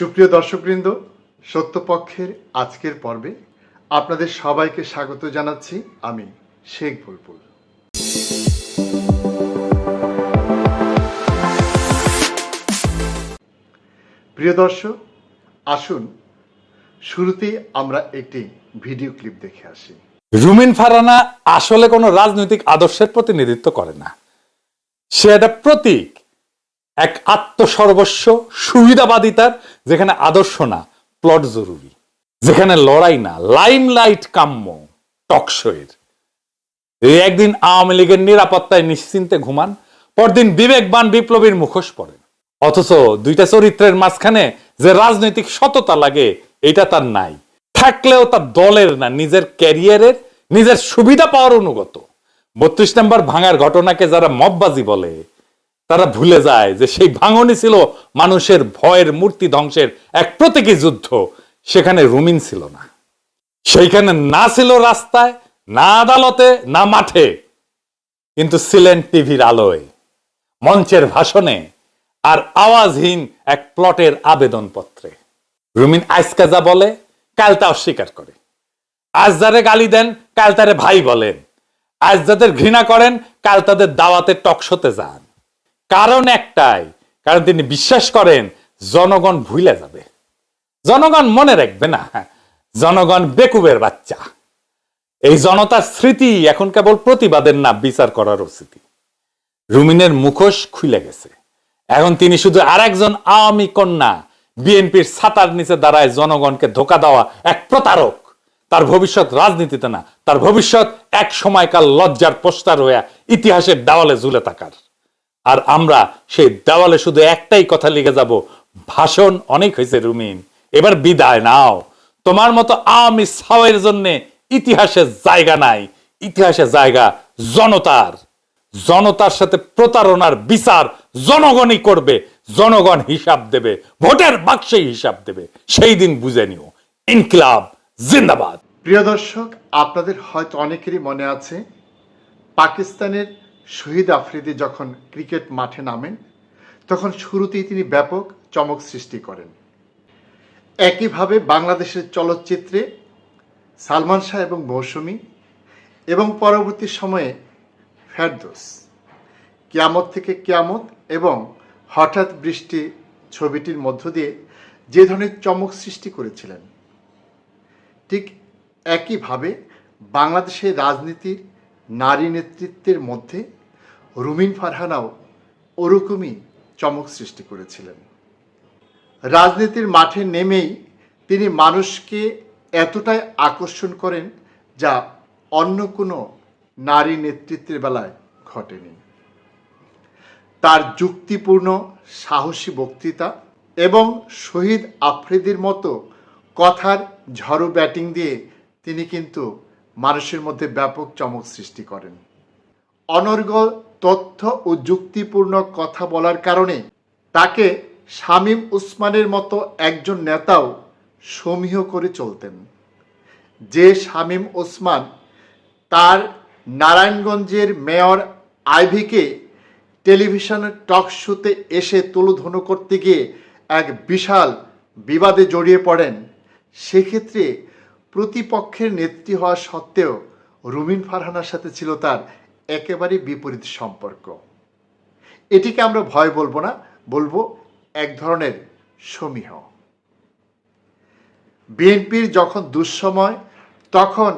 সুপ্রিয় দর্শকবৃন্দ, সত্যপক্ষের আজকের পর্বে আপনাদের সবাইকে স্বাগত জানাচ্ছি আমি শেখ বুলবুল। প্রিয় দর্শক, আসুন শুরুতেই আমরা একটি ভিডিও ক্লিপ দেখে আসি। রুমিন ফারানা আসলে কোনো রাজনৈতিক আদর্শের প্রতিনিধিত্ব করে না। সে একটা প্রতীক। এক আত্মসর্বস্ব সুবিধাবাদিতার, যেখানে আদর্শ না প্লট জরুরি। যেখানে লড়াই না লাইম লাইট কাম্য টকশোয়ের একদিন আওয়ামী লীগের নিরাপত্তায় নিশ্চিন্তে ঘুমান, পরদিন বিবেকবান বিপ্লবীর মুখোশ পড়েন অথচ দুইটা চরিত্রের মাঝখানে যে রাজনৈতিক সততা লাগে, এটা তার নাই। থাকলেও তার দলের না, নিজের ক্যারিয়ারের, নিজের সুবিধা পাওয়ার অনুগত। বত্রিশ নম্বর ভাঙার ঘটনাকে যারা মববাজি বলে তারা ভুলে যায় যে সেই ভাঙনই ছিল মানুষের ভয়ের মূর্তি ধ্বংসের এক প্রতীকী যুদ্ধ। সেখানে রুমিন ছিল না। সেইখানে না ছিল রাস্তায়, না আদালতে, না মাঠে। কিন্তু ছিলেন টিভির আলোয়, মঞ্চের ভাষণে আর আওয়াজহীন এক প্লটের আবেদনপত্রে। রুমিন আজকা যা বলে কাল তা অস্বীকার করে। আজ যারে গালি দেন, কাল তারে ভাই বলেন। আজ যাদের ঘৃণা করেন, কাল তাদের দাওয়াতে টকশোতে যান। কারণ একটাই, কারণ তিনি বিশ্বাস করেন জনগণ ভুলে যাবে। জনগণ মনে রাখবে না, জনগণ বেকুবের বাচ্চা। এই জনতার স্মৃতি এখন কেবল প্রতিবাদের না, বিচার করার স্মৃতি রুমিনের মুখোশ খুলে গেছে। এখন তিনি শুধু আরেকজন আওয়ামী কন্যা, বিএনপির ছাতার নিচে দাঁড়ায় জনগণকে ধোকা দেওয়া এক প্রতারক। তার ভবিষ্যৎ রাজনীতিতে না, তার ভবিষ্যৎ এক সময়কার লজ্জার পোস্টার হয়ে ইতিহাসের দেওয়ালে ঝুলে থাকার। আর আমরা সেই দেওয়ালে শুধু একটাই কথা লিখে যাব, ভাষণ অনেক হয়েছে রুমিন, এবার বিদায় নাও। তোমার মতো আওয়ামী সাওয়ের জন্য ইতিহাসে জায়গা নাই ইতিহাসে জায়গা জনতার। জনতার সাথে প্রতারণার বিচার জনগণই করবে, জনগণ হিসাব দেবে, ভোটের বাক্সে হিসাব দেবে। সেই দিন বুঝে নিও, ইনকিলাব জিন্দাবাদ। প্রিয় দর্শক, আপনাদের হয়তো অনেকেরই মনে আছে, পাকিস্তানের শহীদ আফ্রিদি যখন ক্রিকেট মাঠে নামেন, তখন শুরুতেই তিনি ব্যাপক চমক সৃষ্টি করেন। একইভাবে বাংলাদেশের চলচ্চিত্রে সালমান শাহ এবং মৌসুমী এবং পরবর্তী সময়ে ফেরদোস। কিয়ামত থেকে কিয়ামত এবং হঠাৎ বৃষ্টি ছবিটির মধ্য দিয়ে যে ধরনের চমক সৃষ্টি করেছিলেন, ঠিক একইভাবে বাংলাদেশের রাজনীতির নারী নেতৃত্বের মধ্যে রুমিন ফারহানাও ওরকমই চমক সৃষ্টি করেছিলেন। রাজনীতির মাঠে নেমেই তিনি মানুষকে এতটাই আকর্ষণ করেন যা অন্য কোনো নারী নেতৃত্বের বেলায় ঘটেনি। তার যুক্তিপূর্ণ, সাহসী বক্তৃতা এবং শহীদ আফ্রিদির মতো কথার ঝড়ো ব্যাটিং দিয়ে তিনি কিন্তু মানুষের মধ্যে ব্যাপক চমক সৃষ্টি করেন। অনর্গল তথ্য ও যুক্তিপূর্ণ কথা বলার কারণে তাকে শামীম উসমানের মতো একজন নেতাও সমীহ করে চলতেন। যে শামীম ওসমান তার নারায়ণগঞ্জের মেয়র আইভিকে টেলিভিশনের টক শোতে এসে তুলোধনু করতে গিয়ে এক বিশাল বিবাদে জড়িয়ে পড়েন। সেক্ষেত্রে প্রতিপক্ষের নেত্রী হওয়া সত্ত্বেও রুমিন ফারহানার সাথে ছিল তার একেবারে বিপরীত সম্পর্ক। এটিকে আমরা ভয় বলব না, বলব এক ধরনের সমীহ। বিএনপির যখন দুঃসময়, তখন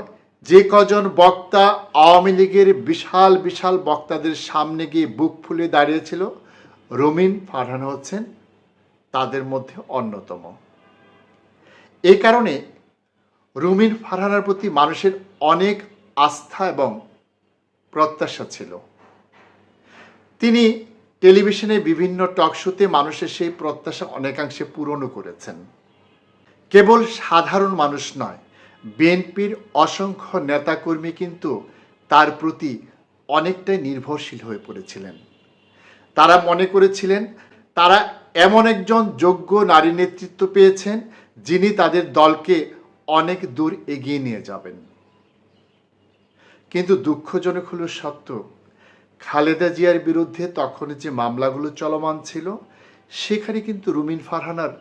যে কজন বক্তা আওয়ামী লীগের বিশাল বিশাল বক্তাদের সামনে গিয়ে বুক ফুলে দাঁড়িয়েছিল, রমিন ফারহান হচ্ছেন তাদের মধ্যে অন্যতম। এই কারণে রুমিন ফারহানার প্রতি মানুষের অনেক আস্থা এবং প্রত্যাশা ছিল। তিনি টেলিভিশনে বিভিন্ন টক শোতে মানুষের সেই প্রত্যাশা অনেকাংশে পূরণও করেছেন। কেবল সাধারণ মানুষ নয়, বিএনপির অসংখ্য নেতাকর্মী কিন্তু তার প্রতি অনেকটাই নির্ভরশীল হয়ে পড়েছিলেন। তারা মনে করেছিলেন, তারা এমন একজন যোগ্য নারী নেতৃত্ব পেয়েছেন যিনি তাদের দলকে অনেক দূর এগিয়ে নিয়ে যাবেন। কিন্তু দুঃখজনক হলো সত্য, খালেদা জিয়ার বিরুদ্ধে তখন যে মামলাগুলো চলমান ছিল, সেখানে কিন্তু রুমিন ফারহানার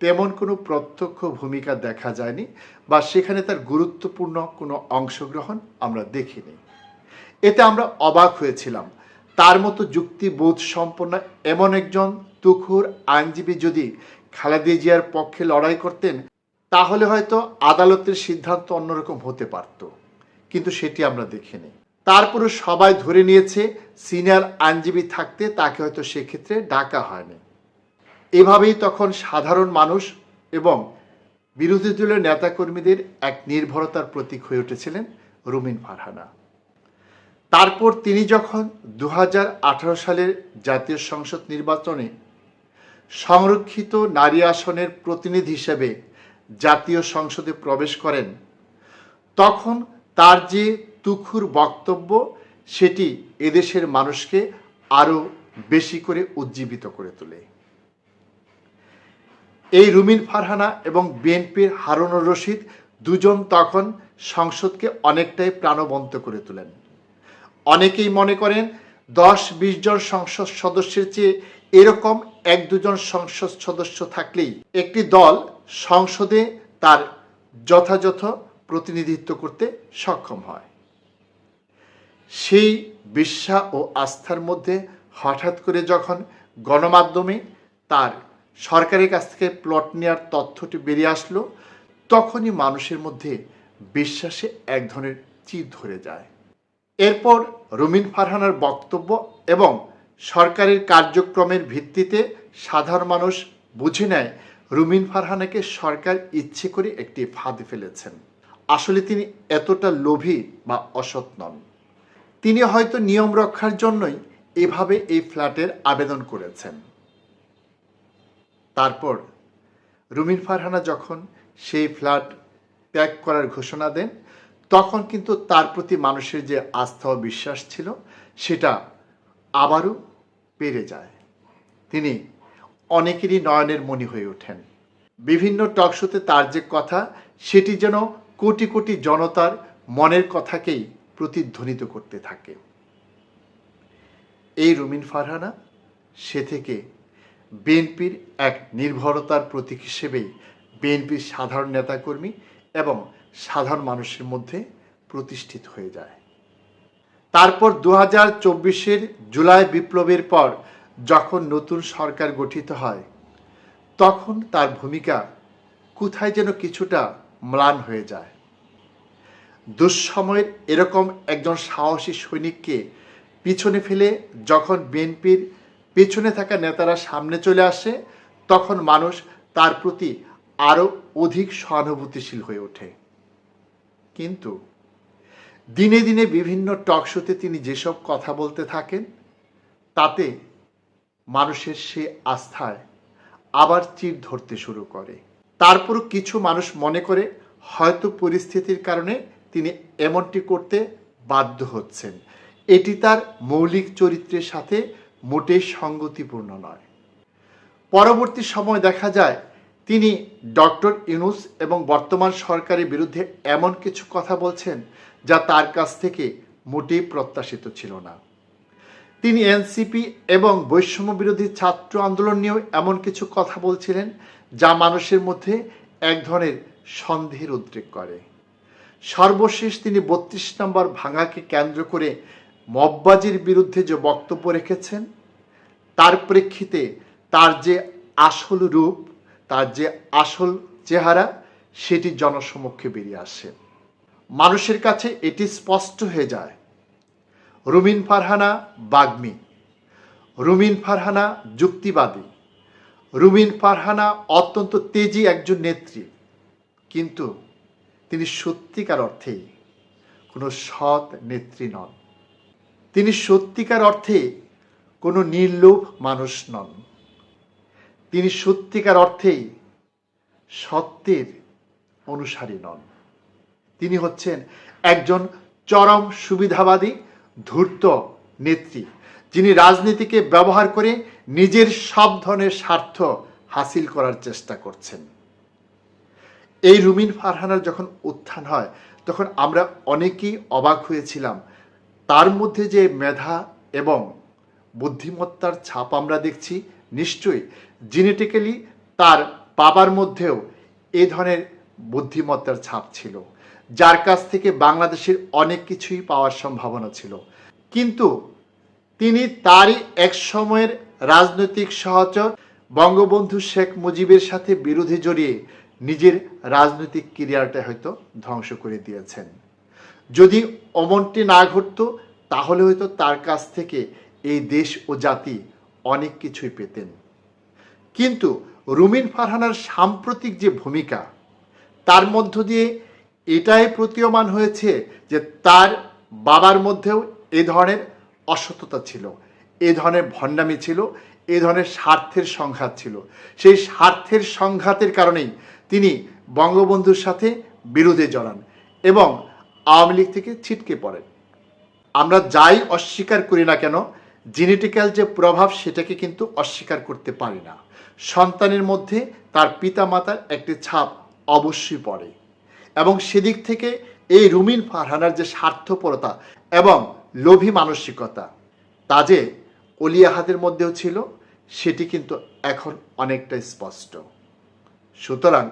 তেমন কোনো প্রত্যক্ষ ভূমিকা দেখা যায়নি বা সেখানে তার গুরুত্বপূর্ণ কোনো অংশগ্রহণ আমরা দেখিনি। এতে আমরা অবাক হয়েছিলাম। তার মতো যুক্তিবোধ সম্পন্ন এমন একজন তুখুর আইনজীবী যদি খালেদা জিয়ার পক্ষে লড়াই করতেন তাহলে হয়তো আদালতের সিদ্ধান্ত অন্যরকম হতে পারত, কিন্তু সেটি আমরা দেখিনি। তারপরে সবাই ধরে নিয়েছে, সিনিয়র আইনজীবী থাকতে তাকে হয়তো সেক্ষেত্রে ডাকা হয়নি। এভাবেই তখন সাধারণ মানুষ এবং বিরোধী দলের নেতাকর্মীদের এক নির্ভরতার প্রতীক হয়ে উঠেছিলেন রুমিন ফারহানা। তারপর তিনি যখন দু হাজার আঠারো সালের জাতীয় সংসদ নির্বাচনে সংরক্ষিত নারী আসনের প্রতিনিধি হিসেবে জাতীয় সংসদে প্রবেশ করেন, তখন তার যে তুখুর বক্তব্য, সেটি এদেশের মানুষকে আরও বেশি করে উজ্জীবিত করে তোলে। এই রুমিন ফারহানা এবং বিএনপির হারুনুর রশিদ দুজন তখন সংসদকে অনেকটাই প্রাণবন্ত করে তোলেন। অনেকেই মনে করেন দশ বিশ জন সংসদ সদস্যের চেয়ে এরকম এক দুজন সংসদ সদস্য থাকলেই একটি দল সংসদে তার যথাযথ প্রতিনিধিত্ব করতে সক্ষম হয়। সেই বিশ্বাস ও আস্থার মধ্যে হঠাৎ করে যখন গণমাধ্যমে তার সরকারের কাছ থেকে প্লট নেওয়ার তথ্যটি বেরিয়ে আসলো, তখনই মানুষের মধ্যে বিশ্বাসে এক ধরনের চির ধরে যায়। এরপর রুমিন ফারহানার বক্তব্য এবং সরকারের কার্যক্রমের ভিত্তিতে সাধারণ মানুষ বুঝে নেয় রুমিন ফারহানাকে সরকার ইচ্ছে করে একটি ফাঁদ ফেলেছেন। আসলে তিনি এতটা লোভী বা অসৎ নন। তিনি হয়তো নিয়ম রক্ষার জন্যই এভাবে এই ফ্ল্যাটের আবেদন করেছেন। তারপর রুমিন ফারহানা যখন সেই ফ্ল্যাট ত্যাগ করার ঘোষণা দেন, তখন কিন্তু তার প্রতি মানুষের যে আস্থা ও বিশ্বাস ছিল, সেটা আবারও বেড়ে যায়। তিনি অনেকেরই নয়নের মণি হয়ে ওঠেন। বিভিন্ন টকশোতে তার যে কথা, সেটি যেন কোটি কোটি জনতার মনের কথাকেই প্রতিধ্বনিত করতে থাকে। এই রুমিন ফারহানা, সে থেকে বিএনপির এক নির্ভরতার প্রতীক হিসেবেই বিএনপির সাধারণ নেতাকর্মী এবং সাধারণ মানুষের মধ্যে প্রতিষ্ঠিত হয়ে যায়। তারপর দু হাজার চব্বিশের জুলাই বিপ্লবের পর যখন নতুন সরকার গঠিত হয়, তখন তার ভূমিকা কোথায় যেন কিছুটা ম্লান হয়ে যায়। দুঃসময়ের এরকম একজন সাহসী সৈনিককে পিছনে ফেলে যখন বিএনপির পেছনে থাকা নেতারা সামনে চলে আসে, তখন মানুষ তার প্রতি আরও অধিক সহানুভূতিশীল হয়ে ওঠে। কিন্তু দিনে দিনে বিভিন্ন টক শোতে তিনি যেসব কথা বলতে থাকেন, তাতে মানুষের সে আস্থায় আবার চির ধরতে শুরু করে। তারপরও কিছু মানুষ মনে করে হয়তো পরিস্থিতির কারণে তিনি এমনটি করতে বাধ্য হচ্ছেন। এটি তার মৌলিক চরিত্রের সাথে মোটেই সঙ্গতিপূর্ণ নয়। পরবর্তী সময় দেখা যায়, তিনি ডক্টর ইউনুস এবং বর্তমান সরকারের বিরুদ্ধে এমন কিছু কথা বলছেন যা তার কাছ থেকে মোটেই প্রত্যাশিত ছিল না। তিনি এনসিপি এবং বৈষম্য বিরোধী ছাত্র আন্দোলন নিয়েও এমন কিছু কথা বলছিলেন যা মানুষের মধ্যে এক ধরনের সন্দেহের উদ্রেক করে। সর্বশেষ তিনি বত্রিশ নম্বর ভাঙাকে কেন্দ্র করে মববাজির বিরুদ্ধে যে বক্তব্য রেখেছেন, তার প্রেক্ষিতে তার যে আসল রূপ, তার যে আসল চেহারা, সেটি জনসমক্ষে বেরিয়ে আসে। মানুষের কাছে এটি স্পষ্ট হয়ে যায়। রুমিন ফারহানা, বাগ্মী। রুমিন ফারহানা যুক্তিবাদী। রুমিন ফারহানা অত্যন্ত তেজি একজন নেত্রী। কিন্তু তিনি সত্যিকার অর্থেই কোনো সৎ নেত্রী নন। তিনি সত্যিকার অর্থে কোনো নির্লোভ মানুষ নন। তিনি সত্যিকার অর্থেই সত্যের অনুসারী নন। তিনি হচ্ছেন একজন চরম সুবিধাবাদী, ধূর্ত নেত্রী। যিনি রাজনীতিকে ব্যবহার করে নিজের সব ধরনের স্বার্থ হাসিল করার চেষ্টা করছেন। এই রুমিন ফারহানার যখন উত্থান হয়, তখন আমরা অনেকেই অবাক হয়েছিলাম। তার মধ্যে যে মেধা এবং বুদ্ধিমত্তার ছাপ আমরা দেখছি, নিশ্চয়ই জেনেটিক্যালি তার বাবার মধ্যেও এ ধরনের বুদ্ধিমত্তার ছাপ ছিল। যার কাছ থেকে বাংলাদেশের অনেক কিছুই পাওয়ার সম্ভাবনা ছিল। কিন্তু তিনি তারই এক সময়ের রাজনৈতিক সহচর বঙ্গবন্ধু শেখ মুজিবের সাথে বিরোধী জড়িয়ে নিজের রাজনৈতিক ক্যারিয়ারটা হয়তো ধ্বংস করে দিয়েছেন। যদি অমনটি না ঘটতো, তাহলে হয়তো তার কাছ থেকে এই দেশ ও জাতি অনেক কিছুই পেতেন। কিন্তু রুমিন ফারহানার সাম্প্রতিক যে ভূমিকা, তার মধ্য দিয়ে এটাই প্রতীয়মান হয়েছে যে তার বাবার মধ্যেও এ ধরনের অসততা ছিল, এ ধরনের ভণ্ডামি ছিল, এ ধরনের স্বার্থের সংঘাত ছিল। সেই স্বার্থের সংঘাতের কারণেই তিনি বঙ্গবন্ধুর সাথে বিরোধে জড়ান এবং আওয়ামী লীগ থেকে ছিটকে পড়েন। আমরা যাই অস্বীকার করি না কেন, জেনেটিক্যাল যে প্রভাব সেটাকে কিন্তু অস্বীকার করতে পারি না। সন্তানের মধ্যে তার পিতামাতার একটি ছাপ অবশ্যই পড়ে। এবং সেদিক থেকে এই রুমিন ফারহানার যে স্বার্থপরতা এবং লোভী মানসিকতা, তা যে অলিয়াহাদের মধ্যেও ছিল, সেটি কিন্তু এখন অনেকটা স্পষ্ট। সুতরাং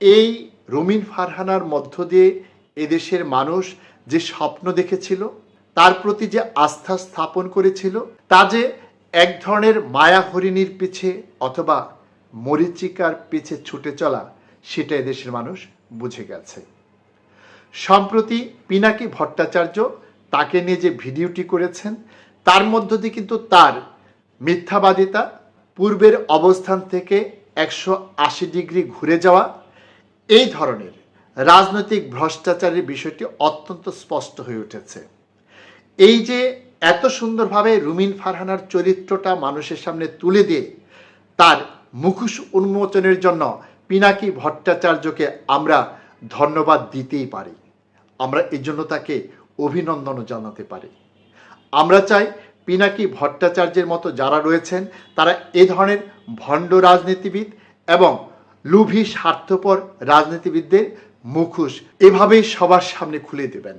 এই রুমিন ফারহানার মধ্য দিয়ে এদেশের মানুষ যে স্বপ্ন দেখেছিল, তার প্রতি যে আস্থা স্থাপন করেছিল, তা যে এক ধরনের মায়া হরিণীর পিছে অথবা মরিচিকার পিছে ছুটে চলা, সেটা এদেশের মানুষ বুঝে গেছে। সম্প্রতি পিনাকি ভট্টাচার্য তাকে নিয়ে যে ভিডিওটি করেছেন, তার মধ্য দিয়ে কিন্তু তার মিথ্যাবাদিতা পূর্বের অবস্থান থেকে একশো আশি ডিগ্রি ঘুরে যাওয়া, এই ধরনের রাজনৈতিক ভ্রষ্টাচারের বিষয়টি অত্যন্ত স্পষ্ট হয়ে উঠেছে। এই যে এত সুন্দরভাবে রুমিন ফারহানার চরিত্রটা মানুষের সামনে তুলে দিয়ে তার মুখোশ উন্মোচনের জন্য পিনাকি ভট্টাচার্যকে আমরা ধন্যবাদ দিতেই পারি। আমরা এই জন্য তাকে অভিনন্দনও জানাতে পারি। আমরা চাই পিনাকি ভট্টাচার্যের মতো যারা রয়েছেন, তারা এ ধরনের ভণ্ড রাজনীতিবিদ এবং লুভি স্বার্থপর রাজনীতিবিদদের মুখোশ এভাবেই সবার সামনে খুলে দেবেন।